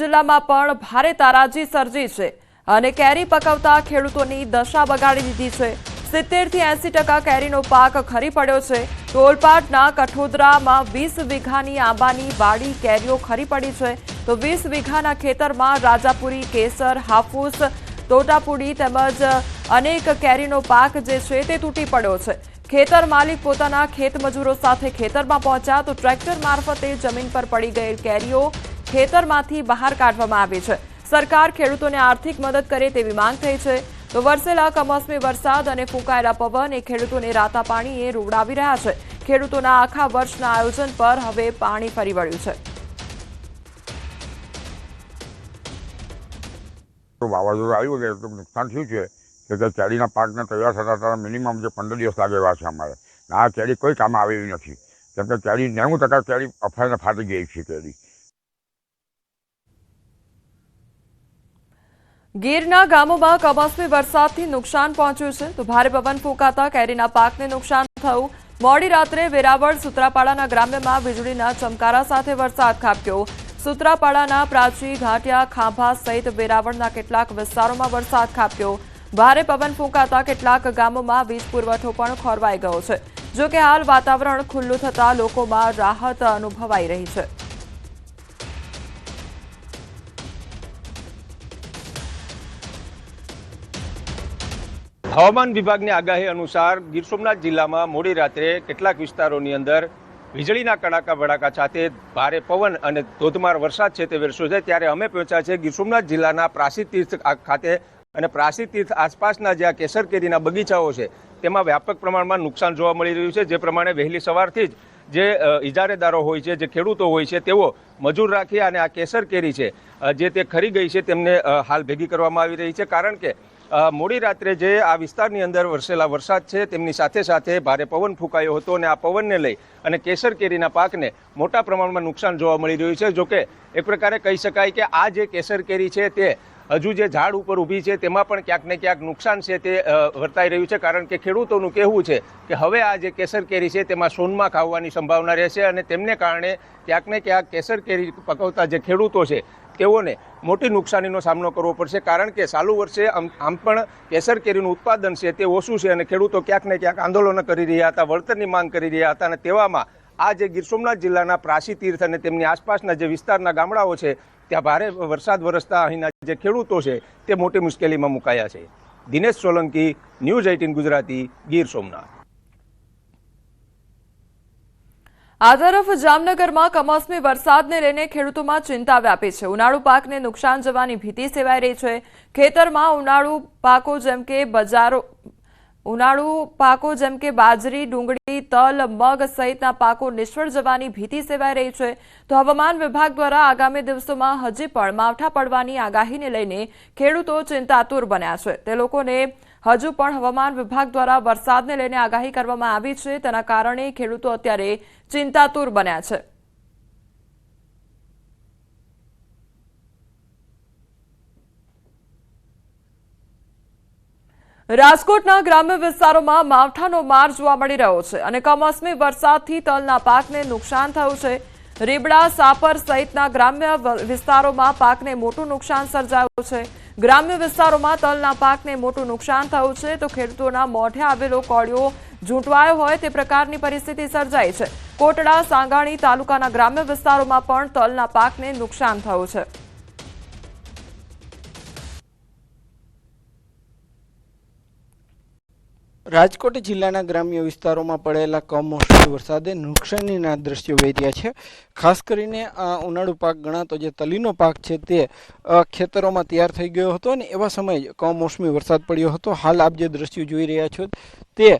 જિલ્લામાં પણ ભારે તારાજી સર્જી છે અને કેરી પકવતા ખેડૂતોની દશા બગાડી દીધી છે. સિત્તેરથી એસી ટકા કેરીનો પાક ખરી પડ્યો છે. ટોલપાટના કઠોદરામાં વીસ વીઘાની આંબાની વાડી કેરીઓ ખરી પડી છે. તો વીસ વીઘાના ખેતરમાં રાજાપુરી, કેસર, હાફૂસ તોટાપુડી તેમજ અનેક કેરીનો પાક જે છે તે તૂટી પડ્યો છે. ખેતર માલિક પોતાના ખેત મજૂરો સાથે ખેતરમાં પહોંચ્યા તો ટ્રેક્ટર મારફતે જમીન પર પડી ગયેલ કેરીઓ ખેતરમાંથી બહાર કાઢવામાં આવી છે. સરકાર ખેડૂતોને આર્થિક મદદ કરે તેવી માંગ થઈ છે. તો વરસેલા કમોસમી વરસાદ અને ફૂંકાયેલા પવન એ ખેડૂતોને રાતા પાણીએ રોવડાવી રહ્યા છે. ખેડૂતોના આખા વર્ષના આયોજન પર હવે પાણી ફરી વળ્યું છે. વાવાઝોડું આવ્યું એટલે તો નુકસાન થયું છે. કે કેરીના પાકને તૈયાર થતા થતા મિનિમમ જે પંદર દિવસ લાગે એવા છે અમારે. આ કેરી કોઈ કામ આવેલી નથી. કેમ કે કેરી નેવું ટકા કેરી અફાઈને ફાટી ગઈ છે કેરી ગીરના ગામોમાં કમોસમી વરસાદથી નુકસાન પહોંચ્યું છે. તો ભારે પવન ફૂંકાતા કેરીના પાકને નુકસાન થયું. મોડી રાત્રે વેરાવળ સુત્રાપાડાના ગ્રામ્યમાં વીજળીના ચમકારા સાથે વરસાદ ખાબક્યો. સુત્રાપાડાના પ્રાચી, ઘાટિયા, ખાંભા સહિત વેરાવળના કેટલાક વિસ્તારોમાં વરસાદ ખાબક્યો. ભારે પવન ફૂંકાતા કેટલાક ગામોમાં વીજ પુરવઠો પણ ખોરવાઈ ગયો છે. જોકે હાલ વાતાવરણ ખુલ્લું થતાં લોકોમાં રાહત અનુભવાઈ રહી છે. હવામાન વિભાગની આગાહી અનુસાર ગીર સોમનાથ જિલ્લામાં મોડી રાત્રે કેટલાક વિસ્તારોની અંદર વીજળીના કડાકા ભડાકા સાથે ભારે પવન અને ધોધમાર વરસાદ છે તે વરસ્યો છે. ત્યારે અમે પહોંચ્યા છે ગીર સોમનાથ જિલ્લાના પ્રાસી તીર્થ ખાતે અને પ્રાસી તીર્થ આસપાસના જે આ કેસર કેરીના બગીચાઓ છે, તેમાં વ્યાપક પ્રમાણમાં નુકસાન જોવા મળી રહ્યું છે. જે પ્રમાણે વહેલી સવારથી જ જે ઇજારેદારો હોય છે, જે ખેડૂતો હોય છે, તેઓ મજૂર રાખી અને આ કેસર કેરી છે જે તે ખરી ગઈ છે, તેમને હાલ ભેગી કરવામાં આવી રહી છે. કારણ કે મોડી રાત્રે જે આ વિસ્તારની અંદર વરસેલા વરસાદ છે, તેમની સાથે સાથે ભારે પવન ફૂંકાયો હતો અને આ પવનને લઈ અને કેસર કેરીના પાકને મોટા પ્રમાણમાં નુકસાન જોવા મળી રહ્યું છે. જોકે એક પ્રકારે કહી શકાય કે આ જે કેસર કેરી છે, તે હજુ જે ઝાડ ઉપર ઊભી છે, તેમાં પણ ક્યાંક ને ક્યાંક નુકસાન છે તે વર્તાઈ રહ્યું છે. કારણ કે ખેડૂતોનું કહેવું છે કે હવે આ જે કેસર કેરી છે, તેમાં સોનમાં ખાવાની સંભાવના રહેશે અને તેમને કારણે ક્યાંક ને ક્યાંક કેસર કેરી પકવતા જે ખેડૂતો છે તેઓને મોટી નુકસાનીનો સામનો કરવો પડશે, કારણ કે ચાલુ વર્ષે આમ પણ કેસર કેરીનું ઉત્પાદન છે તે ઓછું છે અને ખેડૂતો ક્યાંક ને ક્યાંક આંદોલન કરી રહ્યા હતા, વળતરની માંગ કરી રહ્યા હતા અને તેવામાં આ જે ગીર સોમનાથ જિલ્લાના પ્રાસી તીર્થ અને તેમની આસપાસના જે વિસ્તારના ગામડાઓ છે, ત્યાં ભારે વરસાદ વરસતા અહીંના જે ખેડૂતો છે, તે મોટી મુશ્કેલીમાં મુકાયા છે. Dinesh Solanki, news eighteen Gujarati, Gir Somnath. આ તરફ જામનગરમાં કમોસમી વરસાદને લઈને ખેડૂતોમાં ચિંતા વ્યાપી છે. ઉનાળુ પાકને નુકસાન જવાની ભીતિ સેવાઈ રહી છે. ખેતરમાં ઉનાળુ પાકો જેમ કે બજારો, ઉનાળુ પાકો જેમ કે બાજરી, ડુંગળી, તલ, મગ સહિતના પાકો નિષ્ફળ જવાની ભીતિ સેવાઈ રહી છે. તો હવામાન વિભાગ દ્વારા આગામી દિવસોમાં હજી પણ માવઠા પડવાની આગાહીને લઈને ખેડૂતો ચિંતાતુર બન્યા છે. તે લોકોને હજુ પણ હવામાન વિભાગ દ્વારા વરસાદને લઈને આગાહી કરવામાં આવી છે. તેના કારણે ખેડૂતો અત્યારે ચિંતાતુર બન્યા છે. રાજકોટના ગ્રામ્ય વિસ્તારોમાં માવઠાનો માર જોવા મળી રહ્યો છે અને કમોસમી વરસાદથી તલના પાકને નુકસાન થયું છે. રીબડા, સાપર સહિતના ગ્રામ્ય વિસ્તારોમાં પાકને મોટું નુકસાન સર્જાયું છે. ગ્રામ્ય વિસ્તારોમાં તલના પાકને મોટું નુકસાન થયું છે તો ખેડૂતોના મોઢે આવેલો કોળિયો ઝૂંટવાયો હોય તે પ્રકારની પરિસ્થિતિ સર્જાઈ છે. કોટડા, સાંગાણી તાલુકાના ગ્રામ્ય વિસ્તારોમાં પણ તલના પાકને નુકસાન થયું છે. રાજકોટ જિલ્લાના ગ્રામ્ય વિસ્તારોમાં પડેલા કમોસમી વરસાદે નુકસાનીના દ્રશ્યો વેર્યા છે. ખાસ કરીને આ ઉનાળુ પાક ગણાતો જે તલીનો પાક છે તે ખેતરોમાં તૈયાર થઈ ગયો હતો અને એવા સમયે કમોસમી વરસાદ પડ્યો હતો. હાલ આપ જે દ્રશ્યો જોઈ રહ્યા છો તે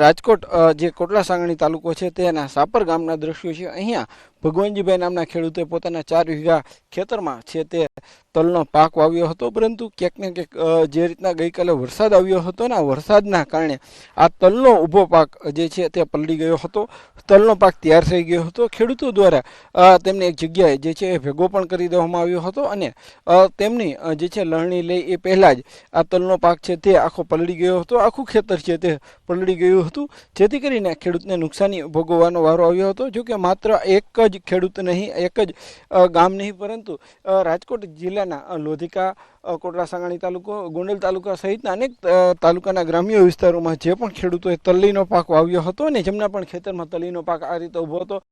રાજકોટ જે કોટલા સાંગણી તાલુકો છે તેના સાપર ગામના દ્રશ્યો છે. અહીંયા ભગવાનજીભાઈ નામના ખેડૂતે પોતાના ચાર વીઘા ખેતરમાં છે તે તલનો પાક વાવ્યો હતો. પરંતુ ક્યાંક ને ક્યાંક જે રીતના ગઈકાલે વરસાદ આવ્યો હતો ને વરસાદના કારણે આ તલનો ઊભો પાક જે છે તે પલળી ગયો હતો. તલનો પાક તૈયાર થઈ ગયો હતો. ખેડૂતો દ્વારા તેમને એક જગ્યાએ જે છે એ ભેગો પણ કરી દેવામાં આવ્યો હતો અને તેમની જે છે લણણી લઈ એ પહેલાં જ આ તલનો પાક છે તે આખો પલળી ગયો હતો. આખું ખેતર છે તે પલળી ગયું હતું. જેથી કરીને ખેડૂતને નુકસાની ભોગવવાનો વારો આવ્યો હતો. જો કે માત્ર એક જ ખેડૂત નહીં, એક જ ગામ નહીં, પરંતુ રાજકોટ જિલ્લાના લોધિકા કોટડા સાંગાણી તાલુકો, ગોંડલ તાલુકા સહિતના અનેક તાલુકાના ગ્રામ્ય વિસ્તારોમાં જે પણ ખેડૂતોએ તલ્લીનો પાક વાવ્યો હતો અને જેમના પણ ખેતરમાં તલ્લીનો પાક આ રીતે ઊભો હતો